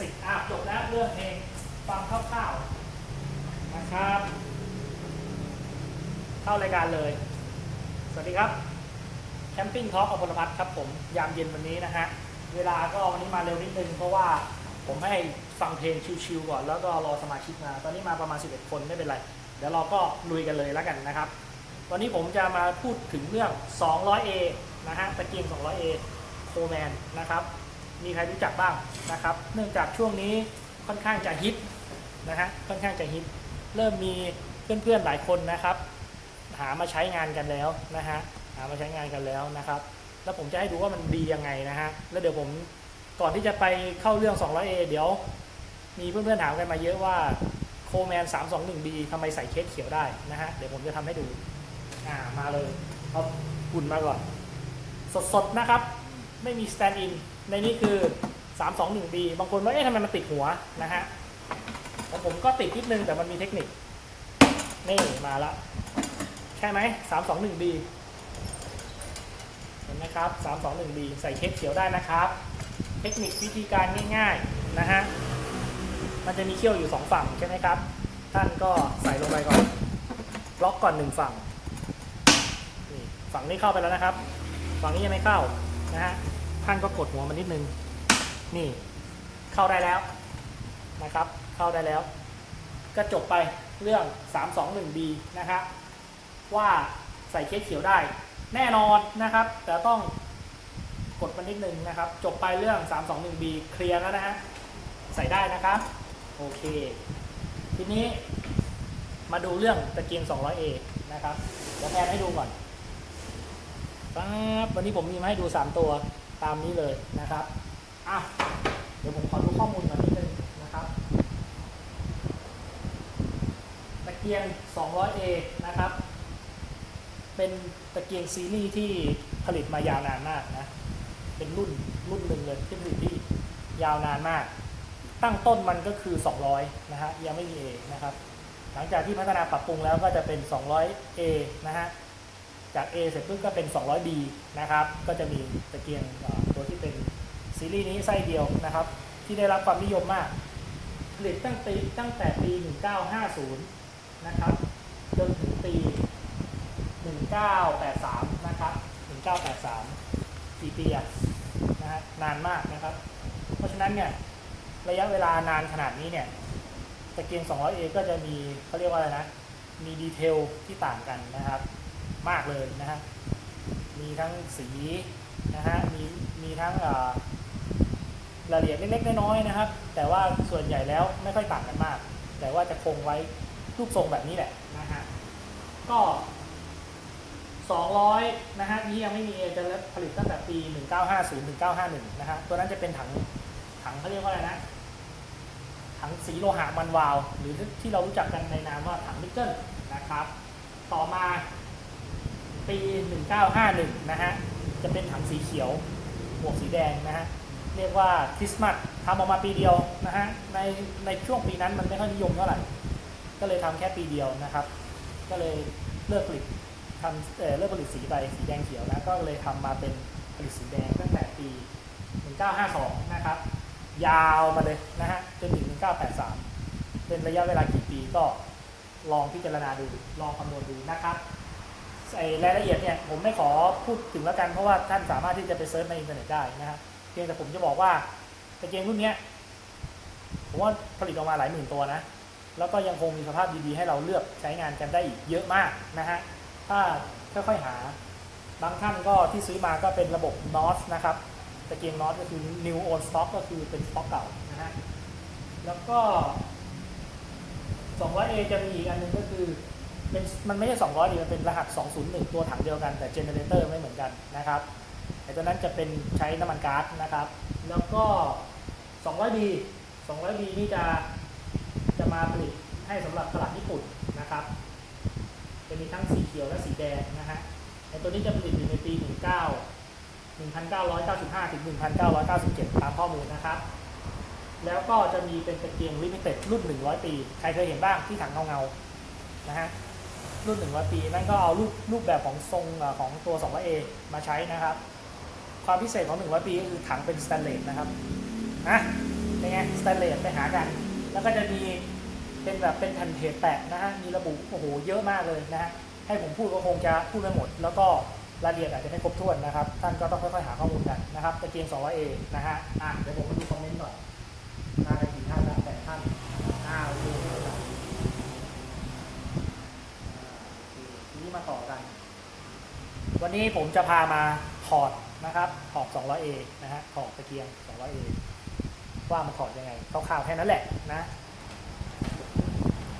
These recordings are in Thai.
สิกอะจบแล้วเรื่องเพลงฟังคร่าวๆนะครับ เข้ารายการเลย สวัสดีครับแคมปิ้งทอล์กอภรพัฒน์ครับผมยามเย็นวันนี้นะฮะ เวลาก็วันนี้มาเร็วนิดนึง เพราะว่าผมให้ฟังเพลงชิวๆก่อน แล้วก็รอสมาชิกมา ตอนนี้มาประมาณ 11 คนไม่เป็นไร เดี๋ยวเราก็ลุยกันเลยแล้วกันนะครับ วันนี้ผมจะมาพูดถึงเรื่อง 200A นะฮะตะเกียง 200A โคแมนนะครับ มีใครรู้จักบ้างนะครับ เนื่องจากช่วงนี้ค่อนข้างจะฮิตนะฮะค่อนข้างจะฮิต เริ่มมีเพื่อนๆหลายคนนะครับ หามาใช้งานกันแล้วนะฮะหามาใช้งานกันแล้วนะครับ แล้วผมจะให้ดูว่ามันดียังไงนะฮะแล้วเดี๋ยวผมก่อนที่จะไปเข้าเรื่อง 200A เดี๋ยว มีเพื่อนๆถามกันมาเยอะว่าโคแมน 321B ทำไมใส่เคสเขียวได้นะฮะ เดี๋ยวผมจะทำให้ดู อ่า มาเลย เอาหุ่นมาก่อน สดๆ นะครับ ไม่มี stand in ในนี้คือ 321B บางคนว่าเอ๊ะทำไมมันติดหัวนะฮะของผมก็ติดนิดนึงแต่มันมีเทคนิค นี่มาละใช่ไหม 321B เห็นไหมครับ 321B ใส่เคสเขียวได้นะครับ เทคนิควิธีการง่าย ๆ นะฮะ มันจะมีเขี้ยวอยู่ 2 ฝั่งใช่ไหมครับ ท่านก็ใส่ลงไปก่อน ล็อกก่อน 1 ฝั่ง นี่ฝั่งนี้เข้าไปแล้วนะครับ ฝั่งนี้ยังไม่เข้านะฮะ ท่านก็กดหัวมันนิดนึง นี่ เข้าได้แล้วนะครับ เข้าได้แล้ว ก็จบไปเรื่อง 321B นะครับว่าใส่เคสเขียวได้ แน่นอนนะครับ แต่ต้องกดมันนิดนึงนะครับ จบไปเรื่อง 321B เคลียร์แล้วนะฮะใส่ได้นะครับ โอเค ทีนี้มาดูเรื่องตะเกียง 200A นะครับเดี๋ยวแทนให้ดูก่อนปั๊บวันนี้ผมมีมาให้ดู 3 ตัว ตามนี้เลยนะครับอะเดี๋ยวผมขอดูข้อมูลก่อนนิดนึงนะครับตะเกียง 200A นะครับ เป็นตะเกียงซีรีส์ที่ผลิตมายาวนานมากนะ เป็นรุ่นรุ่นหนึ่งเลยที่ผลิตที่ยาวนานมาก ตั้งต้นมันก็คือ 200 นะฮะยังไม่มี A นะครับ หลังจากที่พัฒนาปรับปรุงแล้วก็จะเป็น 200A นะฮะ จาก A เสร็จปุ๊บก็เป็น 200B นะครับ ก็จะมีตะเกียงตัวที่เป็นซีรีส์นี้ไส้เดียวนะครับ ที่ได้รับความนิยมมากผลิตตั้งปีตั้งแต่ปี 1950 นะครับ จนถึงปี 1983 นะครับ 1983 กี่ปีอะนะฮะนานมากนะครับ เพราะฉะนั้นเนี่ยระยะเวลานานขนาดนี้เนี่ยตะเกียง 200A ก็จะมีเขาเรียกว่าอะไรนะ มีดีเทลที่ต่างกันนะครับ มากเลยนะฮะ มีทั้งสีนะฮะ มีมีทั้งรายละเอียดเล็กๆน้อยๆนะครับ แต่ว่าส่วนใหญ่แล้วไม่ค่อยต่างกันมาก แต่ว่าจะคงไว้รูปทรงแบบนี้แหละนะฮะ ก็ 200 นะฮะนี้ยังไม่มีจะผลิตตั้งแต่ปี 1950ถึง951 นะฮะ ตัวนั้นจะเป็นถังถังเขาเรียกว่าอะไรนะ ถังสีโลหะมันวาว หรือที่เรารู้จักกันในนามว่าถังนิกเกิลนะครับ ต่อมา ปี 1951 นะฮะ จะเป็นถังสีเขียวบวกสีแดงนะฮะ เรียกว่าคริสต์มาสทำออกมาปีเดียวนะฮะ ในในช่วงปีนั้นมันไม่ค่อยนิยมเท่าไหร่ ก็เลยทำแค่ปีเดียวนะครับ ก็เลยเลิกผลิตทำเออเลิกผลิตสีไปสีแดงเขียวนะ ก็เลยทำมาเป็นผลิตสีแดงตั้งแต่ปี 1952 นะครับ ยาวมาเลยนะฮะ จนถึง 1983 เป็นระยะเวลากี่ปีก็ลองพิจารณาดู ลองคำนวณดูนะครับ ไอ้รายละเอียดเนี่ยผมไม่ขอพูดถึงแล้วกันเพราะว่าท่านสามารถที่จะไปเซิร์ชในอินเทอร์เน็ตได้นะฮะเพียงแต่ผมจะบอกว่าตะเกียงรุ่นนี้ผมว่าผลิตออกมาหลายหมื่นตัวนะ แล้วก็ยังคงมีสภาพดีๆ ให้เราเลือกใช้งานกันได้อีกเยอะมากนะฮะถ้าค่อยๆหาบางท่านก็ที่ซื้อมาก็เป็นระบบ NOS นะครับตะเกียง NOS ก็คือ New On Stock ก็คือเป็นสต็อกเก่านะฮะแล้วก็ 200A จะมีอีกอันหนึงก็คือ เป็นมันไม่ใช่200ดีมันเป็นรหัส 201 ตัวถังเดียวกันแต่เจเนเรเตอร์ไม่เหมือนกันนะครับไอ้ตัวนั้นจะเป็นใช้น้ำมันก๊าซนะครับ แล้วก็ 200B 200B นี่จะจะมาผลิตให้สำหรับตลาดญี่ปุ่นนะครับ จะมีทั้งสีเขียวและสีแดงนะฮะไอ้ตัวนี้จะผลิตอยู่ในปี 19 1995 ถึง 1997 ตามข้อมูลนะครับ แล้วก็จะมีเป็นตะเกียงลิมิเต็ดรุ่น 100 ปี ใครเคยเห็นบ้างที่ถังเงาๆนะฮะ รุ่น100ปี นั่นก็เอารูปรูปแบบของทรงของตัว 200A มาใช้นะครับ ความพิเศษของ100ปีก็คือถังเป็นสแตนเลสนะครับนะเป็นไงสแตนเลสไปหากัน แล้วก็จะมีเป็นแบบเป็นแผ่นเพจแปะนะฮะมีระบุโอ้โหเยอะมากเลยนะฮะให้ผมพูดก็คงจะพูดไม่หมด แล้วก็รายละเอียดอาจจะไม่ครบถ้วนนะครับ ท่านก็ต้องค่อยๆ หาข้อมูลกันนะครับตะเกียง 200A นะฮะอะเดี๋ยวผมมาดูคอมเมนต์หน่อยมากันกี่ท่านละแปดท่านอ่าโอเคครับทีนี้มาต่อกัน วันนี้ผมจะพามาถอดนะครับถอด 200A นะฮะถอดตะเกียง 200A ว่ามันถอดยังไงคร่าวๆแค่นั้นแหละนะ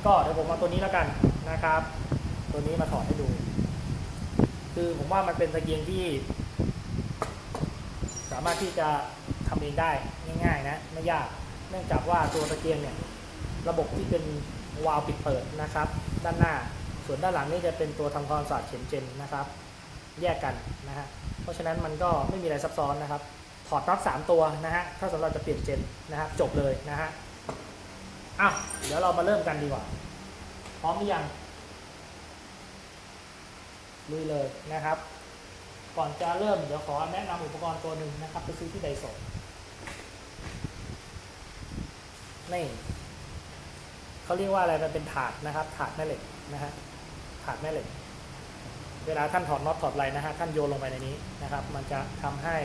ก็เดี๋ยวผมเอาตัวนี้แล้วกันนะครับ ตัวนี้มาถอดให้ดู คือผมว่ามันเป็นตะเกียงที่ สามารถที่จะทำเองได้ง่ายๆนะไม่ยาก เนื่องจากว่าตัวตะเกียงเนี่ย ระบบที่เป็นวาล์วปิดเปิดนะครับ ด้านหน้า ส่วนด้านหลังนี่จะเป็นตัวทำความสะอาดเข็มเจนนะครับ แยกกันนะฮะเพราะฉะนั้นมันก็ไม่มีอะไรซับซ้อนนะครับ ถอดน็อตสามตัวนะฮะถ้าสำหรับจะเปลี่ยนเจนนะครับจบเลยนะฮะอ้าวเดี๋ยวเรามาเริ่มกันดีกว่า พร้อมหรือยังลุยเลยนะครับ ก่อนจะเริ่มเดี๋ยวขอแนะนำอุปกรณ์ตัวหนึ่งนะครับ ไปซื้อที่ไดโซนี่เขาเรียกว่าอะไรมันเป็นถาดนะครับ ถาดแม่เหล็กนะฮะถาดแม่เหล็ก เวลาท่านถอดน็อตถอดอะไรนะฮะท่านโยนลงไปในนี้นะครับ มันจะทำให้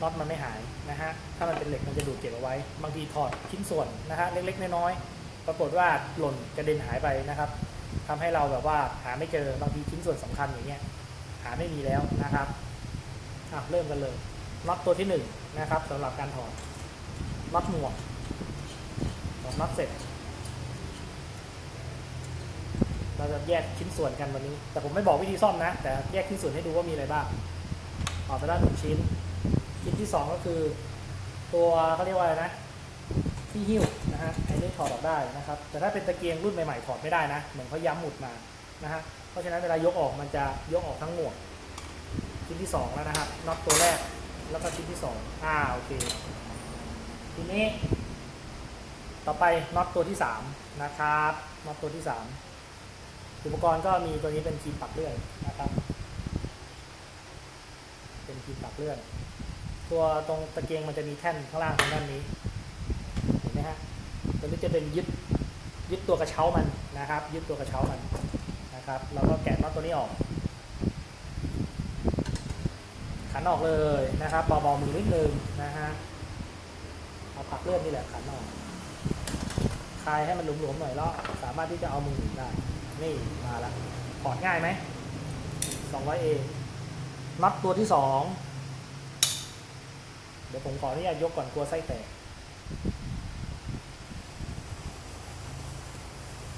น็อตมันไม่หายนะฮะถ้ามันเป็นเหล็กมันจะดูดเก็บเอาไว้ บางทีถอดชิ้นส่วนนะฮะเล็กๆน้อยๆปรากฏว่าหล่นกระเด็นหายไปนะครับทำให้เราแบบว่าหาไม่เจอบางทีชิ้นส่วนสำคัญอย่างเงี้ยหาไม่มีแล้วนะครับอะเริ่มกันเลยน็อตตัวที่หนึ่งนะครับสำหรับการถอดน็อตหมวกถอดน็อตเสร็จ เราจะแยกชิ้นส่วนกันวันนี้ แต่ผมไม่บอกวิธีซ่อมนะ แต่แยกชิ้นส่วนให้ดูว่ามีอะไรบ้างออกไปด้หนึ่งชิ้น ชิ้นที่สองก็คือ ตัวเขาเรียกว่าอะไรนะที่หิ้วนะฮะไอ้นี่ถอดออกได้นะครับ แต่ถ้าเป็นตะเกียงรุ่นใหม่ๆถอดไม่ได้นะ เหมือนเขาย้ำหมุดมานะฮะเพราะฉะนั้นเวลายกออกมันจะยกออกทั้งหมวกชิ้นที่สองแล้วนะครับน็อตตัวแรกแล้วก็ชิ้นที่สองอ่าโอเคทีนี้ ต่อไปน็อตตัวที่สามนะครับน็อตตัวที่สาม อุปกรณ์ก็มีตัวนี้เป็นคีมปักเลื่อยนะครับ เป็นคีมปักเลื่อยตัวตรงตะเกียงมันจะมีแท่นข้างล่างทางด้านนี้เห็นไหมฮะตัวนี้จะเป็นยึดยึดตัวกระเช้ามันนะครับ ยึดตัวกระเช้ามันนะครับ เราก็แกะน็อตตัวนี้ออกขันออกเลยนะครับเบาๆมือนิดนึงนะฮะเอาผักเลื่อนนี่แหละขันออกคลายให้มันหลวมๆหน่อยแล้วสามารถที่จะเอามือหนีได้ นี่มาแล้วถอดง่ายไหม 200 A น็อตตัวที่สองเดี๋ยวผมขออนุญาตยกก่อนกลัวไส้แตก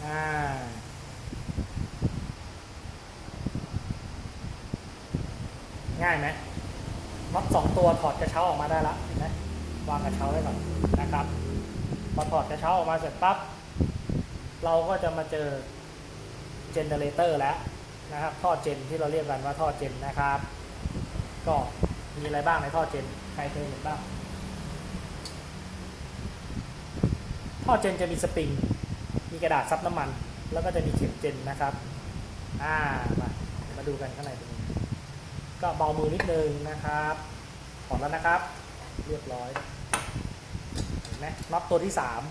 อ่า ง่ายไหมน็อตสองตัวถอดกระเช้าออกมาได้ละเห็นไหมวางกระเช้าไว้ก่อนนะครับ พอถอดกระเช้าออกมาเสร็จปั๊บ เราก็จะมาเจอ เจนเนเรเตอร์แล้วนะครับท่อเจนที่เราเรียกกันว่าท่อเจนนะครับ ก็มีอะไรบ้างในท่อเจนใครเคยเห็นบ้างท่อเจนจะมีสปริง มีกระดาษซับน้ำมัน แล้วก็จะมีเข็มเจนนะครับอ่ามามาดูกันข้างในเป็นยังไงก็เบามือนิดนึงนะครับถอดแล้วนะครับ เรียบร้อยเห็นไหมน็อตตัวที่สาม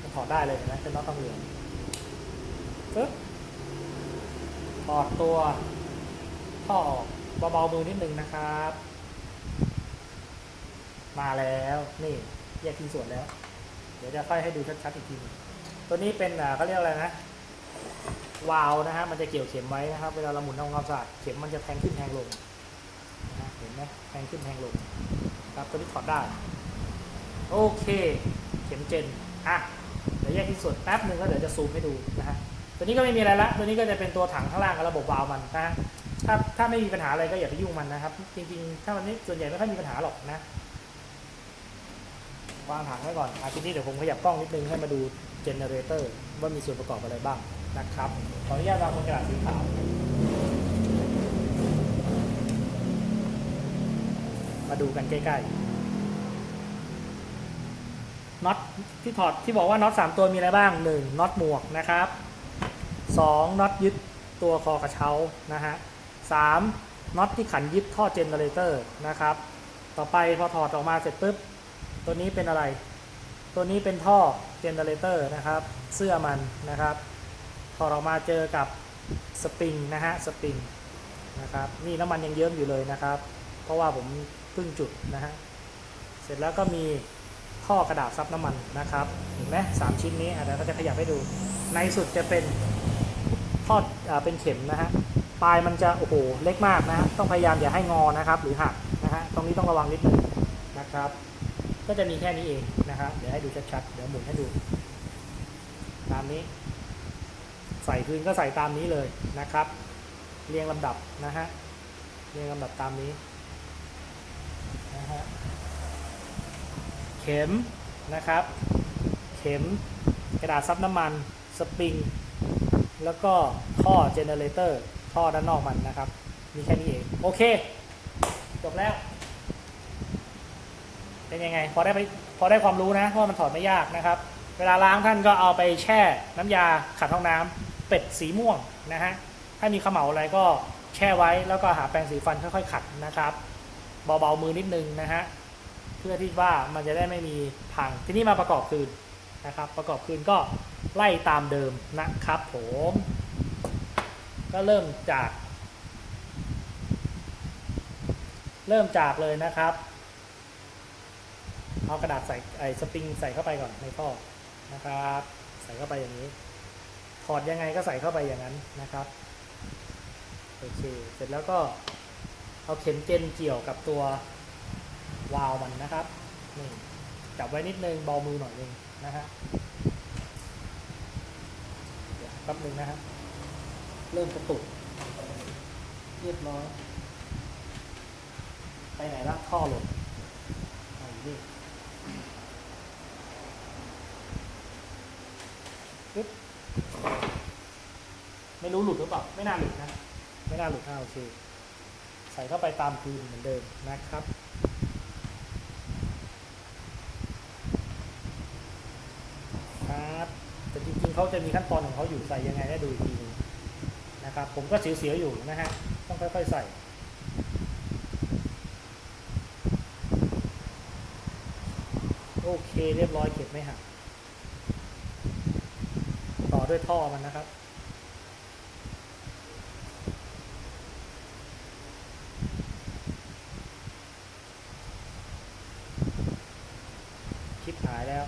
มัน ถอดได้เลยเห็นไหมเป็นน็อตทองเหลืองปึ๊บถอดตัวท่อออกเบาๆมือนิดนึงนะครับ มาแล้วนี่แยกชิ้นส่วนแล้ว เดี๋ยวจะค่อยให้ดูชัดๆอีกทีหนึ่งตัวนี้เป็นอ่าเขาเรียกอะไรนะวาล์วนะฮะมันจะเกี่ยวเข็มไว้นะครับ เวลาเราหมุนทำความสะอาดเข็มมันจะแทงขึ้นแทงลงนะเห็นไหมแทงขึ้นแทงลง ครับตัวนี้ถอดได้ โอเค เข็มเจนอะ ยวแยกที่ส่วนแป๊บหนึ่งแล้วเดี๋ยวจะซูมให้ดูนะฮะตัวนี้ก็ไม่มีอะไรละตัวนี้ก็จะเป็นตัวถังข้างล่างกับระบบวาล์วมันนะถ้าถ้าไม่มีปัญหาอะไรก็อย่าไปยุ่งมันนะครับจริงๆถ้ามันนี้ส่วนใหญ่ไม่ค่อยมีปัญหาหรอกนะวางถังไว้ก่อนอาทีนี้เดี๋ยวผมขยับกล้องนิดนึงให้มาดูเจเนเรเตอร์ว่ามีส่วนประกอบอะไรบ้างนะครับขออนุญาตวางบนกระดาษสีขาวมาดูกันใกล้ๆ น็อตที่ถอดที่บอกว่าน็อตสามตัวมีอะไรบ้างหนึ่งน็อตหมวกนะครับสองน็อตยึดตัวคอกระเช้านะฮะสามน็อตที่ขันยึดท่อเจนเนอเรเตอร์นะครับ ต่อไปพอถอดออกมาเสร็จปุ๊บ ตัวนี้เป็นอะไร ตัวนี้เป็นท่อเจนเนอเรเตอร์นะครับ เสื้อมันนะครับ ถอดออกมาเจอกับสปริงนะฮะ สปริงนะครับ นี่น้ำมันยังเยิ้มอยู่เลยนะครับ เพราะว่าผมเพิ่งจุดนะฮะ เสร็จแล้วก็มี ท่อกระดาษซับน้ำมันนะครับเห็นไหมสามชิ้นนี้เดี๋ยวเราจะขยับให้ดู ในสุดจะเป็นท่ออเป็นเข็มนะฮะปลายมันจะโอ้โหเล็กมากนะฮะต้องพยายามอย่าให้งอนะครับ หรือหักนะฮะตรงนี้ต้องระวังนิดนึงนะครับ ก็จะมีแค่นี้เองนะครับเดี๋ยวให้ดูชัดๆเดี๋ยวหมุนให้ดู ตามนี้ ใส่คืนก็ใส่ตามนี้เลยนะครับ เรียงลำดับนะฮะเรียงลำดับตามนี้นะฮะ เข็มนะครับ เข็มกระดาษซับน้ำมันสปริง แล้วก็ท่อเจเนเรเตอร์ท่อด้านนอกมันนะครับ มีแค่นี้เอง โอเค จบแล้ว เป็นยังไง พอได้ไปพอได้ความรู้นะเพราะว่ามันถอดไม่ยากนะครับ เวลาล้างท่านก็เอาไปแช่น้ำยาขัดห้องน้ำเป็ดสีม่วงนะฮะถ้ามีขมเหลาอะไรก็แช่ไว้แล้วก็หาแปรงสีฟันค่อยๆขัดนะครับ เบาๆมือนิดนึงนะฮะ เพื่อที่ว่ามันจะได้ไม่มีพังทีนี้มาประกอบคืนนะครับ ประกอบคืนก็ไล่ตามเดิมนะครับผม ก็เริ่มจาก เริ่มจากเลยนะครับ เอากระดาษใส่ไอ้สปริงใส่เข้าไปก่อนในท่อนะครับ ใส่เข้าไปอย่างนี้ ถอดยังไงก็ใส่เข้าไปอย่างนั้นนะครับโอเค เสร็จแล้วก็เอาเข็มเจนเกี่ยวกับตัว วาล์วมันนะครับนี่จับไว้นิดนึงเบามือหน่อยนึงนะฮะเดี๋ยวแป๊บนึงนะฮะเริ่มกระตุก เรียบร้อย ไปไหนละท่อหล่นเอาอยู่นี่ปึ๊บไม่รู้หลุดหรือเปล่า ไม่น่าหลุดนะ ไม่น่าหลุดอ่าโอเค ใส่เข้าไปตามคืนเหมือนเดิมนะครับ ครับ แต่จริงๆเขาจะมีขั้นตอนของเขาอยู่ใส่ยังไงได้ดูอีกทีนึงนะครับ ผมก็เสียวๆอยู่นะฮะ ต้องค่อยๆใส่โอเคเรียบร้อยเก็บไม่หักต่อด้วยท่อมันนะครับ คลิปหายแล้ว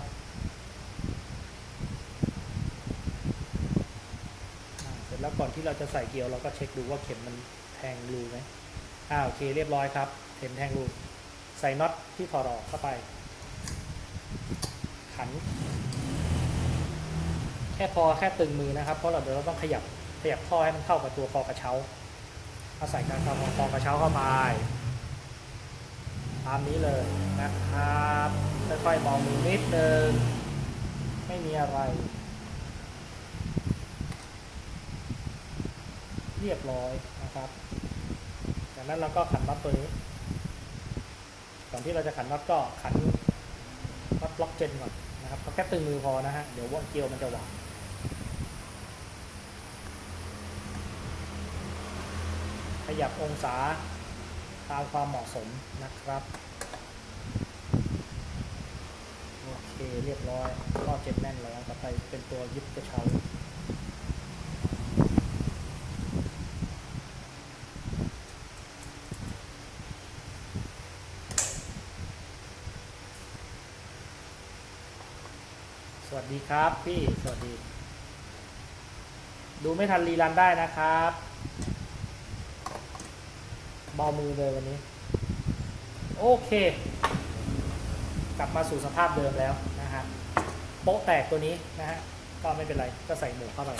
อ่าเสร็จแล้วก่อน ที่เราจะใส่เกลียวเราก็เช็คดูว่าเข็มมันแทงรูไหมอ่าโอเคเรียบร้อยครับ เข็มแทงรู ใส่น็อตที่ถอดออกเข้าไป ขัน แค่พอแค่ตึงมือนะครับ เพราะเราเดี๋ยวเราต้องขยับขยับท่อให้มันเข้ากับตัวคอกระเช้าเอาใส่การทำของคอกระเช้าเข้าไปตามนี้เลยนะครับค่อยๆมองมือนิดนึงไม่มีอะไร เรียบร้อยนะครับ จากนั้นเราก็ขันน็อตตัวนี้ ก่อนที่เราจะขันน็อตก็ขันน็อตล็อกเจนก่อนนะครับก็แค่ตึงมือพอนะฮะ เดี๋ยวว่าเกลียวมันจะหวานขยับองศาตามความเหมาะสมนะครับ โอเคเรียบร้อยก็เจ็บแน่นแล้วต่อไปเป็นตัวยึดกระเช้า สวัสดี ครับพี่สวัสดี ดูไม่ทันรีรันได้นะครับเบามือเลยวันนี้ โอเค กลับมาสู่สภาพเดิมแล้วนะฮะโป๊ะแตกตัวนี้นะฮะก็ไม่เป็นไรก็ใส่หมวกเข้าไป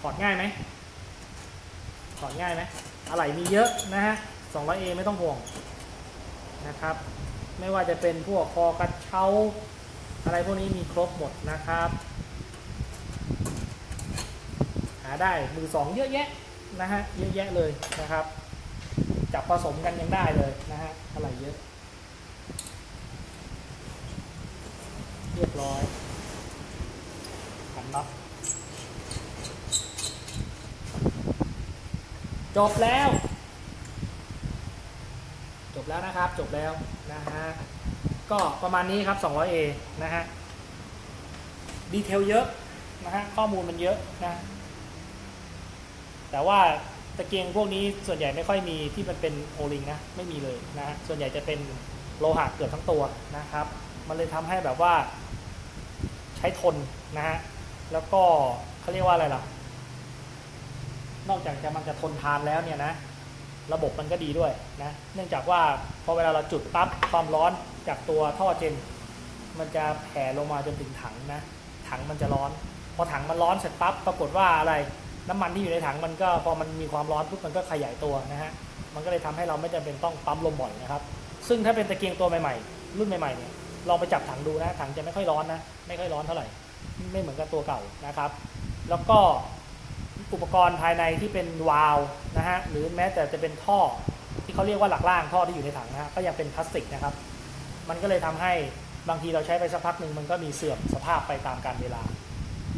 ถอดง่ายไหมถอดง่ายไหมอะไรมีเยอะนะฮะ 200A ไม่ต้องห่วงนะครับ ไม่ว่าจะเป็นพวกคอกระเช้า อะไรพวกนี้มีครบหมดนะครับ หาได้มือสองเยอะแยะนะฮะเยอะแยะเลยนะครับ จับผสมกันยังได้เลยนะฮะอะไรเยอะ เรียบร้อยขันน็อตจบแล้ว จบแล้วแล้วนะครับ จบแล้วนะฮะ ก็ประมาณนี้ครับ 200A นะฮะ ดีเทลเยอะนะฮะ ข้อมูลมันเยอะนะ แต่ว่าตะเกียงพวกนี้ส่วนใหญ่ไม่ค่อยมีที่มันเป็นโอลิงนะ ไม่มีเลยนะฮะ ส่วนใหญ่จะเป็นโลหะเกือบทั้งตัวนะครับ มันเลยทำให้แบบว่า ใช้ทนนะฮะ แล้วก็เขาเรียกว่าอะไรล่ะ นอกจากจะมันจะทนทานแล้วเนี่ยนะระบบมันก็ดีด้วยนะ เนื่องจากว่าพอเวลาเราจุดปั๊บความร้อน จากตัวท่อเจน มันจะแผ่ลงมาจนถึงถังนะ ถังมันจะร้อน พอถังมันร้อนเสร็จปั๊บปรากฏว่าอะไร น้ำมันที่อยู่ในถังมันก็พอมันมีความร้อนปุ๊บมันก็ขยายตัวนะฮะ มันก็เลยทำให้เราไม่จำเป็นต้องปั๊มลมบ่อยนะครับ ซึ่งถ้าเป็นตะเกียงตัวใหม่ๆ รุ่นใหม่ๆเนี่ยลองไปจับถังดูนะ ถังจะไม่ค่อยร้อนนะ ไม่ค่อยร้อนเท่าไหร่ ไม่เหมือนกับตัวเก่านะครับ แล้วก็อุปกรณ์ภายในที่เป็นวาล์วนะฮะ หรือแม้แต่จะเป็นท่อที่เขาเรียกว่าหลักล่างท่อที่อยู่ในถังนะฮะ ก็ยังเป็นพลาสติกนะครับ มันก็เลยทำให้บางทีเราใช้ไปสักพักหนึ่งมันก็มีเสื่อมสภาพไปตามกาลเวลา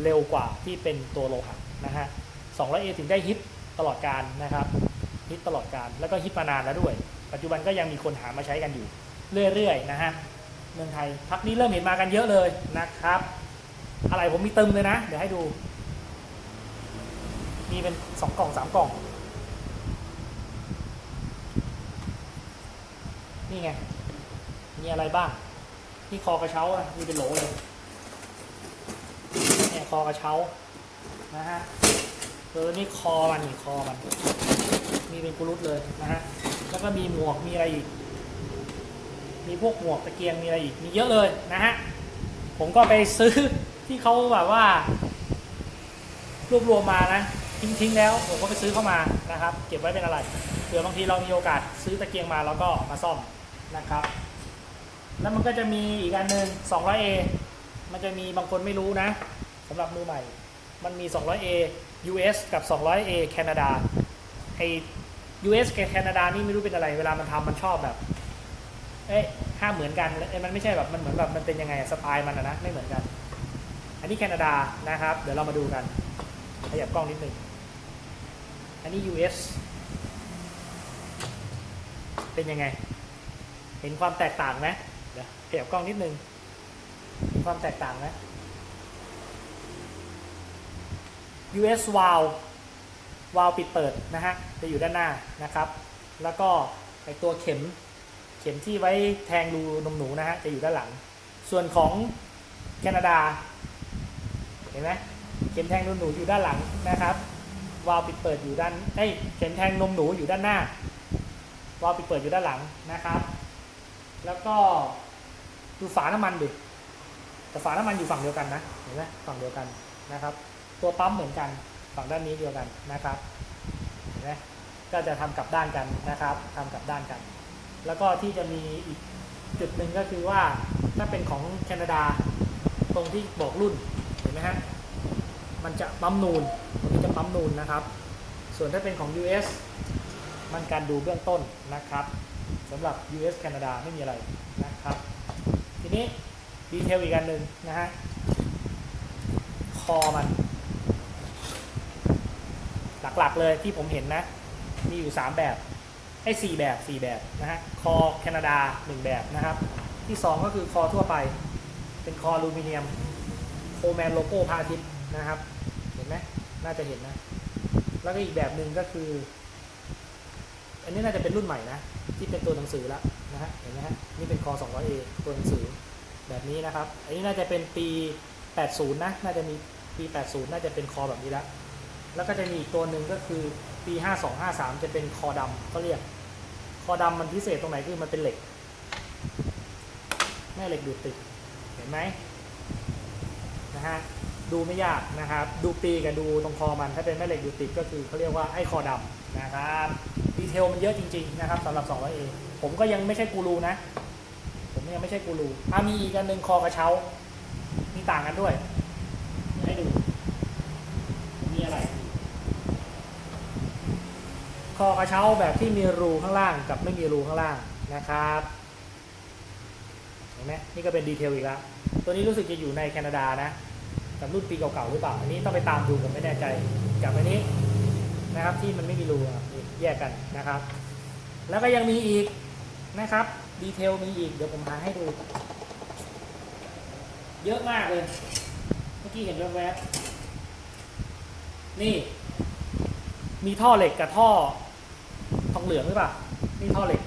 เร็วกว่าที่เป็นตัวโลหะนะฮะ 200A ถึงได้ฮิตตลอดการนะครับฮิตตลอดการแล้วก็ฮิตมานานแล้วด้วย ปัจจุบันก็ยังมีคนหามาใช้กันอยู่เรื่อยๆนะฮะเมืองไทยพักนี้เริ่มเห็นมากันเยอะเลยนะครับ อะไรผมมีตึมเลยนะ เดี๋ยวให้ดู มีเป็นสองกล่องสามกล่อง นี่ไง มีอะไรบ้างนี่คอกระเช้าอะมีเป็นโหลเลยเนี่ยคอกระเช้านะฮะเออนี่คอมันนี่คอมัน มีเป็นกุรุตเลยนะฮะแล้วก็มีหมวกมีอะไรอีก มีพวกหมวกตะเกียงมีอะไรอีกมีเยอะเลยนะฮะผมก็ไปซื้อที่เขาแบบว่า รวบรวมมานะทิ้งๆแล้วผมก็ไปซื้อเข้ามานะครับ เก็บไว้เป็นอะไรเผื่อบางทีเรามีโอกาสซื้อตะเกียงมาแล้วก็มาซ่อมนะครับ แล้วมันก็จะมีอีกอันหนึ่ง 200A มันจะมีบางคนไม่รู้นะสำหรับมือใหม่ มันมี 200A US กับ 200A แคนาดาไอ US กับแคนาดานี่ไม่รู้เป็นอะไร เวลามันทำมันชอบแบบ เอ๊ะห้าเหมือนกันเอ้ยมันไม่ใช่แบบมันเหมือนแบบมันเป็นยังไงสไตล์มันอะนะไม่เหมือนกัน อันนี้แคนาดานะครับ เดี๋ยวเรามาดูกัน ขยับกล้องนิดหนึ่งอันนี้ US เป็นยังไง เห็นความแตกต่างไหม เดี๋ยวขยับกล้องนิดนึงเห็นความแตกต่างไหม US valve วาล์วปิดเปิดนะฮะ จะอยู่ด้านหน้านะครับ แล้วก็ไอตัวเข็มเข็มที่ไว้แทงรูนมหนูนะฮะ จะอยู่ด้านหลัง ส่วนของแคนาดา เห็นไหมเข็มแทงนมหนูอยู่ด้านหลังนะครับวาล์วปิดเปิดอยู่ด้านเอ้ยเข็มแทงนมหนูอยู่ด้านหน้าวาล์วปิดเปิดอยู่ด้านหลังนะครับ แล้วก็ ดูฝาน้ำมันดิแต่ฝาน้ำมันอยู่ฝั่งเดียวกันนะเห็นไหมฝั่งเดียวกันนะครับ ตัวปั๊มเหมือนกันฝั่งด้านนี้เดียวกันนะครับเห็นไหมก็จะทำกลับด้านกันนะครับทำกลับด้านกัน แล้วก็ที่จะมีอีกจุดหนึ่งก็คือว่าถ้าเป็นของแคนาดาตรงที่บอกรุ่นเห็นไหมฮะมันจะปั๊มนูนตรงนี้จะปั๊มนูนนะครับ ส่วนถ้าเป็นของ US มันการดูเบื้องต้นนะครับสำหรับ US แคนาดาไม่มีอะไรนะครับ ทีนี้ดีเทลอีกอันหนึ่งนะฮะ คอมัน หลักๆเลยที่ผมเห็นนะ มีอยู่ 3 แบบไอ้4แบบ 4 แบบนะฮะ คอแคนาดา 1 แบบนะครับ ที่ 2 ก็คือคอทั่วไป เป็นคออลูมิเนียม โคแมนโลโก้พาทิตนะครับ เห็นไหมน่าจะเห็นนะ แล้วก็อีกแบบหนึ่งก็คือ อันนี้น่าจะเป็นรุ่นใหม่นะ ที่เป็นตัวหนังสือแล้วนะฮะเห็นไหมฮะนี่เป็นคอ 200A ตัวหนังสือแบบนี้นะครับอันนี้น่าจะเป็นปี 80 นะ น่าจะมีปี 80 น่าจะเป็นคอแบบนี้แล้วแล้วก็จะมีอีกตัวหนึ่งก็คือปี 52 53 จะเป็นคอดำเขาเรียก คอดำมันพิเศษตรงไหนคือมันเป็นเหล็ก แม่เหล็กดูดติด เห็นไหมนะฮะ ดูไม่ยากนะครับ ดูปีกับดูตรงคอมันถ้าเป็นแม่เหล็กดูติดก็คือเขาเรียกว่าไอ้คอดำนะครับดีเทลมันเยอะจริงๆนะครับสำหรับ 200A ผมก็ยังไม่ใช่กูรูนะ ผมยังไม่ใช่กูรูอะมีอีกอันหนึ่งคอกระเช้า มีต่างกันด้วยให้ดูมีอะไร คอกระเช้าแบบที่มีรูข้างล่างกับไม่มีรูข้างล่างนะครับเห็นไหมนี่ก็เป็นดีเทลอีกแล้วตัวนี้รู้สึกจะอยู่ในแคนาดานะ กับรุ่นปีเก่าๆหรือเปล่า อันนี้ต้องไปตามดูผมไม่แน่ใจกับอันนี้นะครับที่มันไม่มีรูแยกกันนะครับ แล้วก็ยังมีอีกนะครับ ดีเทลมีอีกเดี๋ยวผมหาให้ดู เยอะมากเลย เมื่อกี้เห็นแวบๆนี่ มีท่อเหล็กกับท่อทองเหลืองหรือเปล่านี่ท่อเหล็ก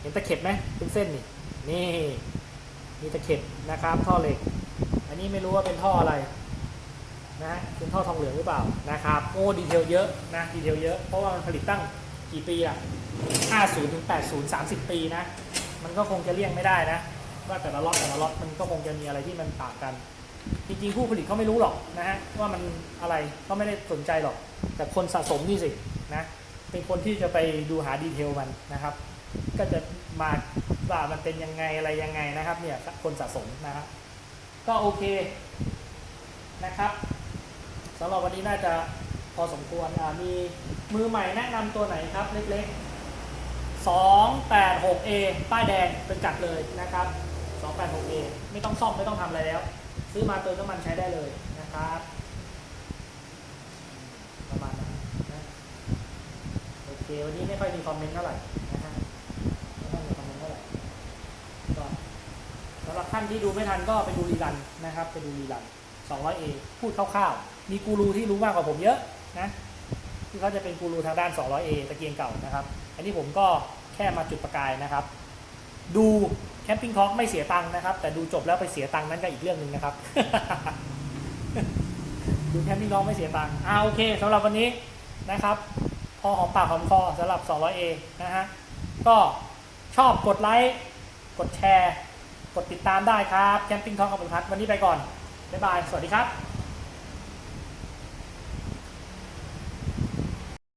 เห็นตะเข็บไหมเป็นเส้นนี่นี่ มีตะเข็บนะครับ ท่อเหล็ก นี้ไม่รู้ว่าเป็นท่ออะไรนะเป็นท่อทองเหลืองหรือเปล่านะครับโอ้ดีเทลเยอะนะดีเทลเยอะเพราะว่ามันผลิตตั้งกี่ปีอะ50ถึง80 30 ปีนะ มันก็คงจะเลี่ยงไม่ได้นะ ว่าแต่ละล็อตแต่ละล็อตมันก็คงจะมีอะไรที่มันต่างกัน จริงๆผู้ผลิตเขาไม่รู้หรอกนะฮะว่ามันอะไรเขาไม่ได้สนใจหรอก แต่คนสะสมนี่สินะเป็นคนที่จะไปดูหาดีเทลมันนะครับ ก็จะมาว่ามันเป็นยังไงอะไรยังไงนะครับเนี่ยคนสะสมนะครับ ก็โอเคนะครับสำหรับวันนี้น่าจะพอสมควรมีมือใหม่แนะนำตัวไหนครับเล็กๆ 286A ป้ายแดงเป็นจัดเลยนะครับ 286A ไม่ต้องซ่อมไม่ต้องทำอะไรแล้ว ซื้อมาเติมน้ำมันใช้ได้เลยนะครับประมาณนั้นนะโอเค วันนี้ไม่ค่อยมีคอมเมนต์เท่าไหร่นะฮะไม่ค่อยมีคอมเมนต์เท่าไหร่ก็สำหรับท่านที่ดูไม่ทันก็ไปดูรีรันนะครับ ไปดูรีรัน 200A พูดคร่าวๆ มีกูรูที่รู้มากกว่าผมเยอะนะที่เขาจะเป็นกูรูทางด้าน 200A ตะเกียงเก่านะครับ อันนี้ผมก็แค่มาจุดประกายนะครับ ดูแคมปิ้งทอ k ไม่เสียตังค์นะครับ แต่ดูจบแล้วไปเสียตังค์นั้นก็อีกเรื่องหนึ่งนะครับ ดูแคมปิ้งทอ k ไม่เสียตังค์อ่าโอเคสำหรับวันนี้นะครับ พอหอมปากหอมคอสำหรับ 200A นะฮะก็ชอบกดไลค์กดแชร์ กดติดตามได้ครับแคมปิ้งทองกับบุญพัฒน์วันนี้ไปก่อนบ๊ายบาย สวัสดีครับ